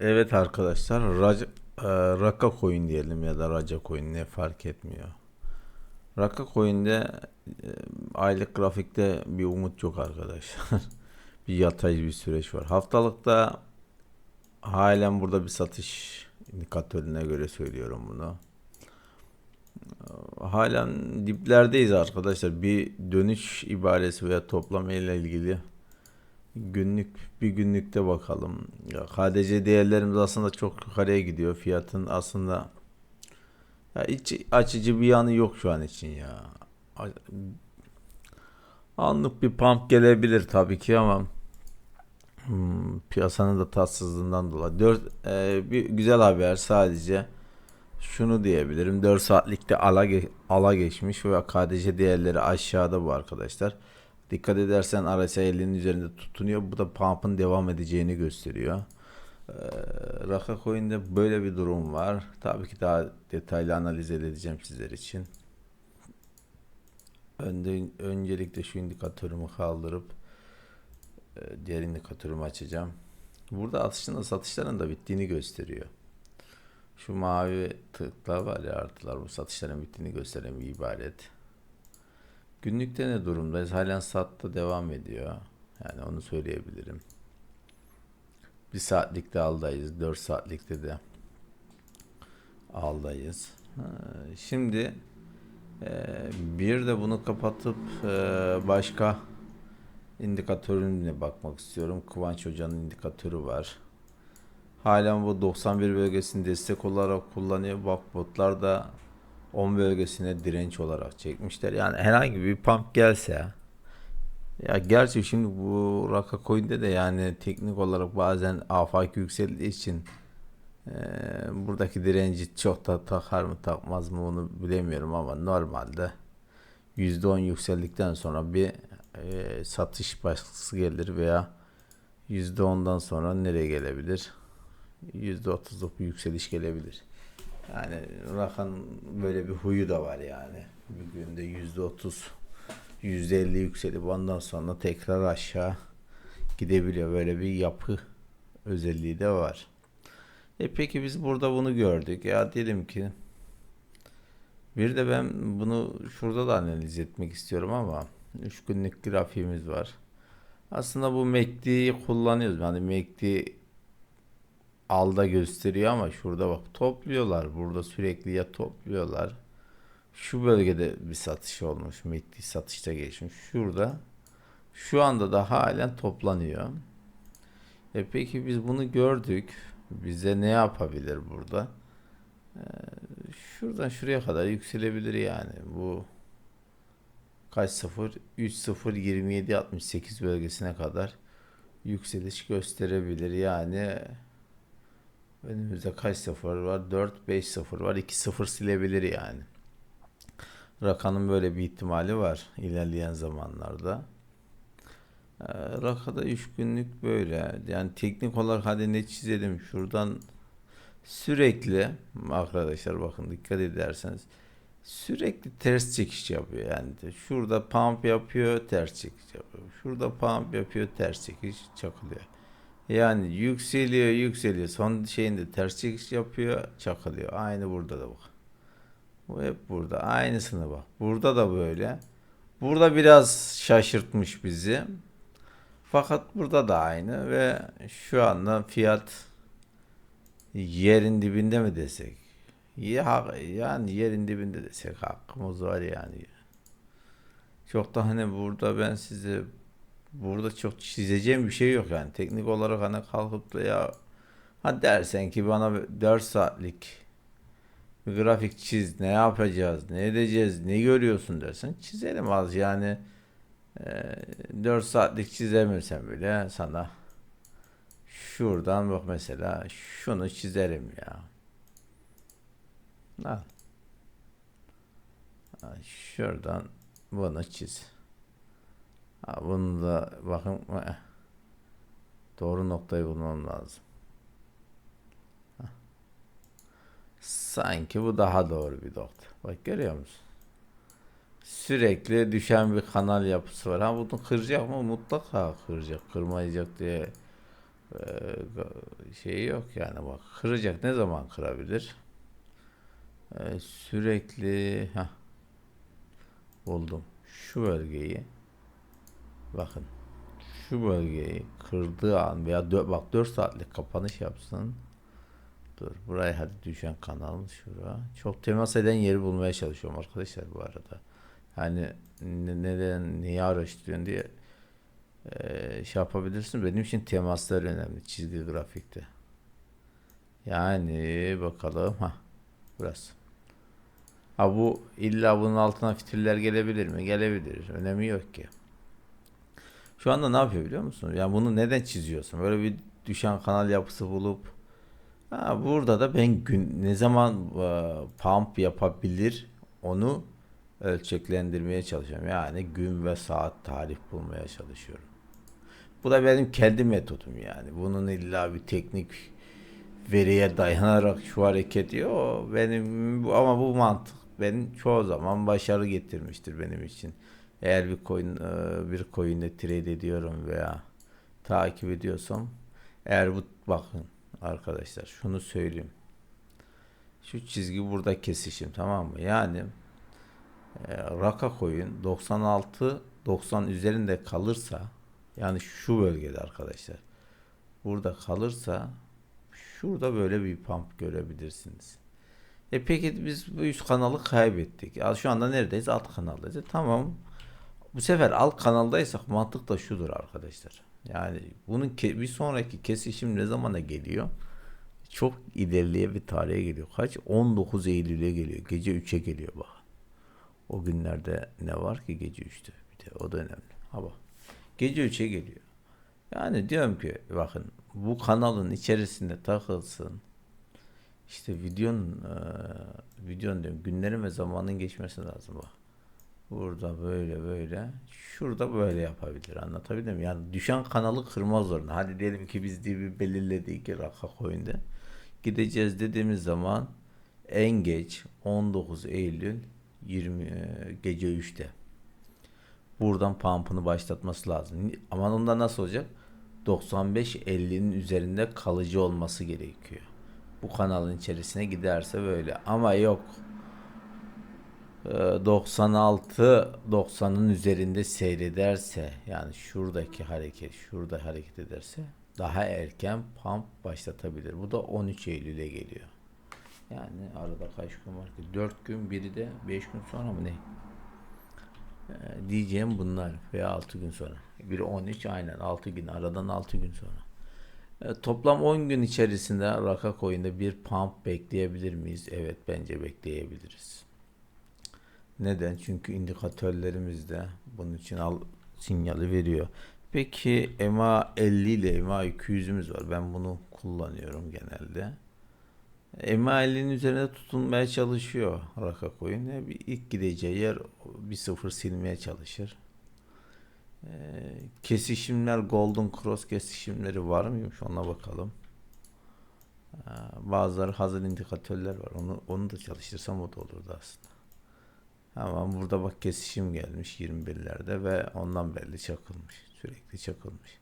Evet arkadaşlar, Rac- e, Raka Coin diyelim ya da Raca Coin ne fark etmiyor. Raka Coin'de e, aylık grafikte bir umut yok arkadaşlar. bir yatay bir süreç var. Haftalıkta halen burada bir satış indikatörüne göre söylüyorum bunu. E, Halen diplerdeyiz arkadaşlar. Bir dönüş ibaresi veya toplama ile ilgili Günlük bir günlükte bakalım. Ya KDC değerlerimiz aslında çok yukarıya gidiyor. Fiyatın aslında ya iç açıcı bir yanı yok şu an için ya. Anlık bir pump gelebilir tabii ki ama hmm, piyasanın da tatsızlığından dolayı. 4 bir güzel haber sadece şunu diyebilirim. 4 saatlikte ala ala geçmiş ve KDC değerleri aşağıda bu arkadaşlar. Dikkat edersen RSI 50'nin üzerinde tutunuyor. Bu da pump'ın devam edeceğini gösteriyor. Ee, Raka Coin'de böyle bir durum var. Tabii ki daha detaylı analiz edeceğim sizler için. Önde, öncelikle şu indikatörümü kaldırıp e, diğer indikatörümü açacağım. Burada atışın da satışların da bittiğini gösteriyor. Şu mavi tıklar var ya artılar bu satışların bittiğini gösteren bir ibaret. Günlükte ne durumdayız? Halen satta devam ediyor. Yani onu söyleyebilirim. Bir saatlikte aldayız. 4 saatlikte de aldayız. Şimdi e, bir de bunu kapatıp e, başka indikatörüne bakmak istiyorum. Kıvanç Hoca'nın indikatörü var. Halen bu 91 bölgesini destek olarak kullanıyor. Bak botlar da 10 bölgesine direnç olarak çekmişler. Yani herhangi bir pump gelse ya gerçi şimdi bu Raka Coin'de de yani teknik olarak bazen afaki yükseldiği için eee, buradaki direnci çok da takar mı takmaz mı onu bilemiyorum ama normalde %10 yükseldikten sonra bir eee, satış baskısı gelir veya %10'dan sonra nereye gelebilir? %30'luk bir yükseliş gelebilir. Yani Rakan böyle bir huyu da var yani. Bir günde yüzde otuz, yüzde elli yükselip ondan sonra tekrar aşağı gidebiliyor. Böyle bir yapı özelliği de var. E peki biz burada bunu gördük. Ya dedim ki bir de ben bunu şurada da analiz etmek istiyorum ama 3 günlük grafiğimiz var. Aslında bu MACD'yi kullanıyoruz. Yani MACD alda gösteriyor ama şurada bak topluyorlar. Burada sürekli ya topluyorlar. Şu bölgede bir satış olmuş. MACD satışta geçmiş. Şurada şu anda da halen toplanıyor. E peki biz bunu gördük. Bize ne yapabilir burada? Ee, şuradan şuraya kadar yükselebilir yani. Bu kaç sıfır? 3 0 27 68 bölgesine kadar yükseliş gösterebilir. Yani Önümüzde kaç sıfır var? 4, 5 sıfır var. 2 sıfır silebilir yani. Raka'nın böyle bir ihtimali var ilerleyen zamanlarda. Ee, Raka'da 3 günlük böyle. Yani teknik olarak hadi ne çizelim şuradan sürekli arkadaşlar bakın dikkat ederseniz sürekli ters çekiş yapıyor yani şurada pump yapıyor ters çekiş yapıyor şurada pump yapıyor ters çekiş çakılıyor yani yükseliyor yükseliyor. Son şeyinde ters çekiş yapıyor çakılıyor. Aynı burada da bak. Bu hep burada. Aynısını bak. Burada da böyle. Burada biraz şaşırtmış bizi. Fakat burada da aynı ve şu anda fiyat yerin dibinde mi desek? Ya, yani yerin dibinde desek hakkımız var yani. Çok da hani burada ben size burada çok çizeceğim bir şey yok yani. Teknik olarak hani kalkıp da ya ha dersen ki bana 4 saatlik bir grafik çiz ne yapacağız ne edeceğiz ne görüyorsun dersen çizelim az. Yani e, 4 saatlik çizemiyorsam bile sana şuradan bak mesela şunu çizerim ya. Al şuradan bunu çiz Bunu da bakın eh, doğru noktayı bulmam lazım. Sanki bu daha doğru bir nokta. Bak görüyor musun? Sürekli düşen bir kanal yapısı var. Ha bunu kıracak mı? Mutlaka kıracak. Kırmayacak diye ga- şeyi yok yani bak kıracak ne zaman kırabilir? Ee, sürekli ha buldum şu bölgeyi bakın şu bölgeyi kırdığı an veya dö- bak 4 saatlik kapanış yapsın. Dur buraya hadi düşen kanal şura. Çok temas eden yeri bulmaya çalışıyorum arkadaşlar bu arada. Ne- neden neyi araştırıyorsun diye eee, şey yapabilirsin. Benim için temaslar önemli çizgi grafikte. Yani bakalım ha burası. Ha bu illa bunun altına fitiller gelebilir mi? Gelebilir. Önemi yok ki. Şu anda ne yapıyor biliyor musun? Yani bunu neden çiziyorsun? Böyle bir düşen kanal yapısı bulup ha, burada da ben gün ne zaman e, pump yapabilir onu ölçeklendirmeye çalışıyorum. Yani gün ve saat tarih bulmaya çalışıyorum. Bu da benim kendi metodum yani. Bunun illa bir teknik veriye dayanarak şu hareketi yok. Benim ama bu mantık benim çoğu zaman başarı getirmiştir benim için. Eğer bir coin e, bir coin'de trade ediyorum veya takip ediyorsam eğer bu bakın arkadaşlar şunu söyleyeyim. Şu çizgi burada kesişim tamam mı? Yani e, Raka coin 96 90 üzerinde kalırsa yani şu bölgede arkadaşlar burada kalırsa şurada böyle bir pump görebilirsiniz. E peki biz bu üst kanalı kaybettik. Şu anda neredeyiz? Alt kanaldayız. E tamam. Bu sefer alt kanaldaysak mantık da şudur arkadaşlar. Yani bunun bir sonraki kesişim ne zamana geliyor? Çok ilerleye bir tarihe geliyor. Kaç? 19 Eylül'e geliyor. Gece 3'e geliyor bak. O günlerde ne var ki gece 3'te? Bir de o da önemli. Ha bak. Gece 3'e geliyor. Yani diyorum ki bakın bu kanalın içerisinde takılsın. İşte videonun eee videonun diyorum günlerin ve zamanın geçmesi lazım bak. Burada böyle böyle. Şurada böyle yapabilir. Anlatabildim mi? Yani düşen kanalı kırmaz zorunda. Hadi diyelim ki biz diye bir belirledik Raka Coin'de. Gideceğiz dediğimiz zaman en geç 19 Eylül 20 eee, gece 3'te. Buradan pump'ını başlatması lazım. Ama onda nasıl olacak? 95-50'nin üzerinde kalıcı olması gerekiyor. Bu kanalın içerisine giderse böyle. Ama yok. Ee, 96 90'ın üzerinde seyrederse yani şuradaki hareket şurada hareket ederse daha erken pump başlatabilir. Bu da 13 Eylül'e geliyor. Yani arada kaç gün var ki? 4 gün biri de 5 gün sonra mı ne? Ee, diyeceğim bunlar veya 6 gün sonra. Biri 13 aynen 6 gün aradan 6 gün sonra. E, toplam 10 gün içerisinde Raka Coin'de bir pump bekleyebilir miyiz? Evet bence bekleyebiliriz. Neden? Çünkü indikatörlerimiz de bunun için al sinyali veriyor. Peki EMA 50 ile EMA 200'ümüz var. Ben bunu kullanıyorum genelde. EMA 50'nin üzerine tutunmaya çalışıyor Raka Coin. E, ilk gideceği yer bir sıfır silmeye çalışır. Ee, kesişimler Golden Cross kesişimleri var mıymış ona bakalım. Ee, bazıları hazır indikatörler var. Onu onu da çalıştırsam o da olurdu aslında. Ama burada bak kesişim gelmiş 21'lerde ve ondan belli çakılmış. Sürekli çakılmış.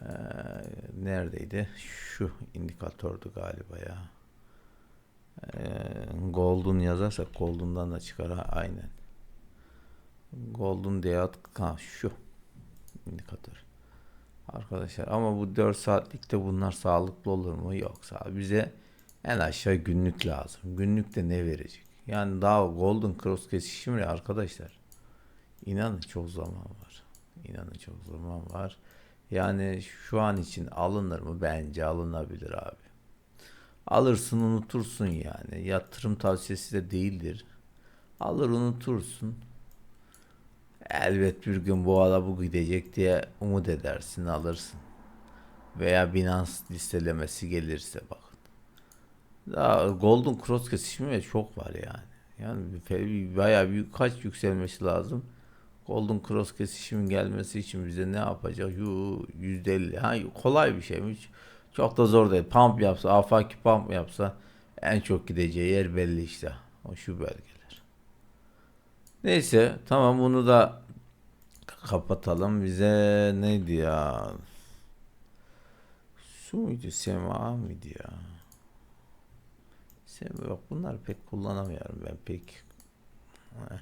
Ee, neredeydi? Şu indikatördü galiba ya. Ee, Golden yazarsak Golden'dan da çıkar ha, aynen. Golden Deat ha, şu indikatör. Arkadaşlar ama bu 4 saatlikte bunlar sağlıklı olur mu? Yok. Sağ bize en aşağı günlük lazım. Günlükte ne verecek? Yani daha Golden Cross kesişimi arkadaşlar. İnanın çok zaman var. İnanın çok zaman var. Yani şu an için alınır mı? Bence alınabilir abi. Alırsın unutursun yani. Yatırım tavsiyesi de değildir. Alır unutursun. Elbet bir gün bu ala bu gidecek diye umut edersin alırsın. Veya Binance listelemesi gelirse bak. Daha Golden Cross kesişimi çok var yani. Yani bayağı büyük kaç yükselmesi lazım. Golden Cross kesişimin gelmesi için bize ne yapacak? Yu %50. Ha, kolay bir şey mi? Hiç- Çok da zor değil. Pump yapsa, afaki pump yapsa en çok gideceği yer belli işte. O şu bölgeler. Neyse tamam bunu da kapatalım. Bize neydi ya? Su muydu? Sema mıydı ya? Sema bak bunlar pek kullanamıyorum ben pek. Heh.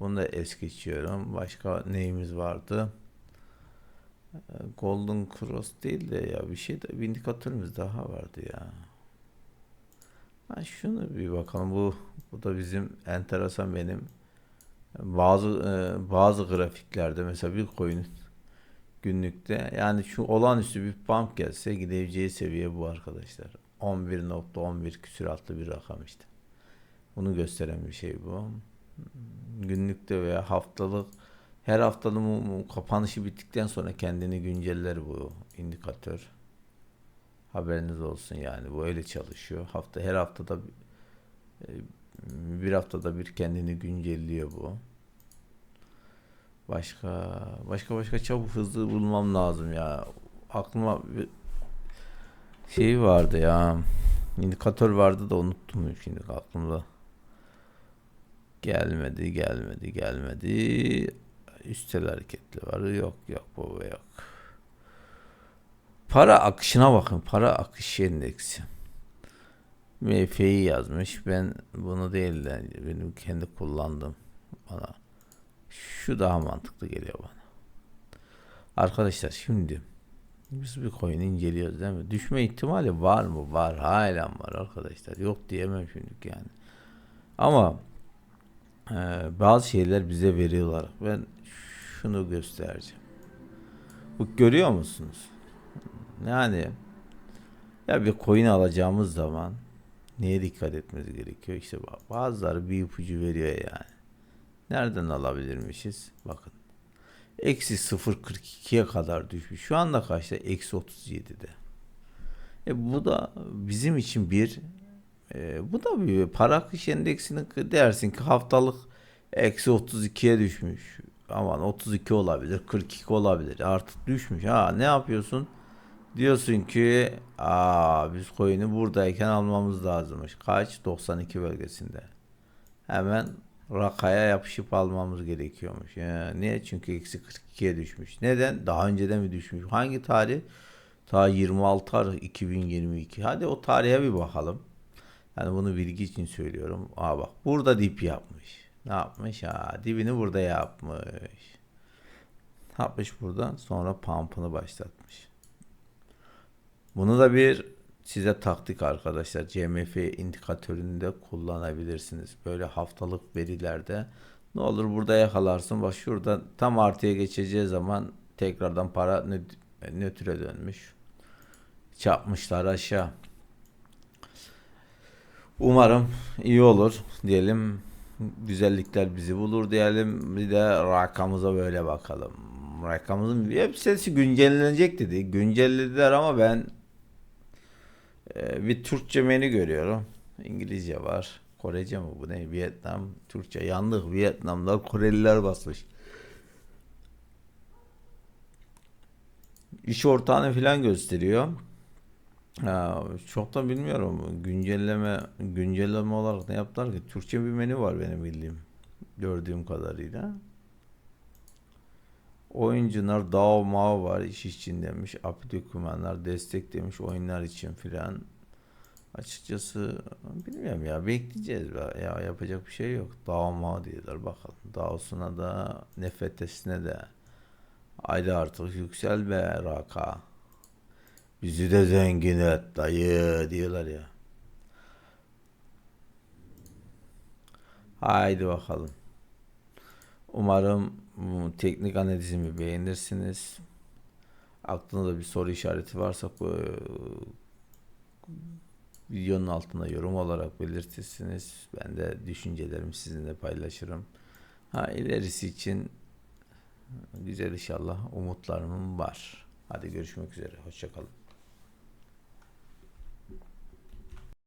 Bunu da es geçiyorum. Başka neyimiz vardı? Ee, Golden Cross değil de ya bir şey de bir indikatörümüz daha vardı ya. Ha şunu bir bakalım bu bu da bizim enteresan benim bazı e, bazı grafiklerde mesela bir coin günlükte yani şu olağanüstü bir pump gelse gideceği seviye bu arkadaşlar. 11.11 küsuratlı bir rakam işte. Bunu gösteren bir şey bu. Günlükte veya haftalık her haftanın kapanışı bittikten sonra kendini günceller bu indikatör. Haberiniz olsun yani bu öyle çalışıyor. Hafta her haftada e, bir haftada bir kendini güncelliyor bu. Başka başka başka çabuk hızlı bulmam lazım ya. Aklıma şey vardı ya. İndikatör vardı da unuttum şimdi aklımda. Gelmedi, gelmedi, gelmedi. Üstel hareketli var. Yok, yok baba yok. Para akışına bakın. Para akışı endeksi. MF'yi yazmış. Ben bunu değil de benim kendi kullandım. Bana şu daha mantıklı geliyor bana. Arkadaşlar şimdi biz bir coin inceliyoruz değil mi? Düşme ihtimali var mı? Var. Halen var arkadaşlar. Yok diyemem şimdi yani. Ama e, bazı şeyler bize veriyorlar. Ben şunu göstereceğim. Bu görüyor musunuz? Yani ya bir coin alacağımız zaman neye dikkat etmemiz gerekiyor? İşte ba- bazıları bir ipucu veriyor yani. Nereden alabilirmişiz? Bakın. Eksi 0.42'ye kadar düşmüş. Şu anda kaçta? Eksi 37'de. E bu da bizim için bir e, bu da bir para akış endeksinin dersin ki haftalık eksi 32'ye düşmüş. Aman 32 olabilir, 42 olabilir. Artık düşmüş. Ha ne yapıyorsun? Diyorsun ki aa biz coin'i buradayken almamız lazımmış. Kaç? 92 bölgesinde. Hemen rakaya yapışıp almamız gerekiyormuş. Ya, niye? Çünkü eksi 42'ye düşmüş. Neden? Daha önceden mi düşmüş? Hangi tarih? Ta 26 Aralık 2022. Hadi o tarihe bir bakalım. Yani bunu bilgi için söylüyorum. Aa bak burada dip yapmış. Ne yapmış? Ha dibini burada yapmış. Ne yapmış burada? Sonra pump'ını başlatmış. Bunu da bir size taktik arkadaşlar. CMF indikatöründe kullanabilirsiniz. Böyle haftalık verilerde ne olur burada yakalarsın. Bak şurada tam artıya geçeceği zaman tekrardan para nöt- nötre dönmüş. Çarpmışlar aşağı. Umarım iyi olur diyelim. Güzellikler bizi bulur diyelim. Bir de rakamıza böyle bakalım. Rakamımızın hep sesi güncellenecek dedi. Güncellediler ama ben ee, bir Türkçe menü görüyorum. İngilizce var. Korece mi bu ne? Vietnam, Türkçe. Yandık Vietnam'da Koreliler basmış. İş ortağını falan gösteriyor. Ha, çok da bilmiyorum. Güncelleme güncelleme olarak ne yaptılar ki? Türkçe bir menü var benim bildiğim. Gördüğüm kadarıyla. Oyuncular DAO MAO var iş için demiş. API dokümanlar destek demiş oyunlar için filan. Açıkçası bilmiyorum ya bekleyeceğiz ya, ya yapacak bir şey yok. DAO MAO diyorlar bakalım. DAO'suna da NFT'sine de haydi artık yüksel be Raka. Bizi de zengin et dayı diyorlar ya. Haydi bakalım. Umarım bu teknik analizimi beğenirsiniz. Aklınızda bir soru işareti varsa bu e, videonun altına yorum olarak belirtirsiniz. Ben de düşüncelerimi sizinle paylaşırım. Ha ilerisi için güzel inşallah umutlarım var. Hadi görüşmek üzere. Hoşçakalın.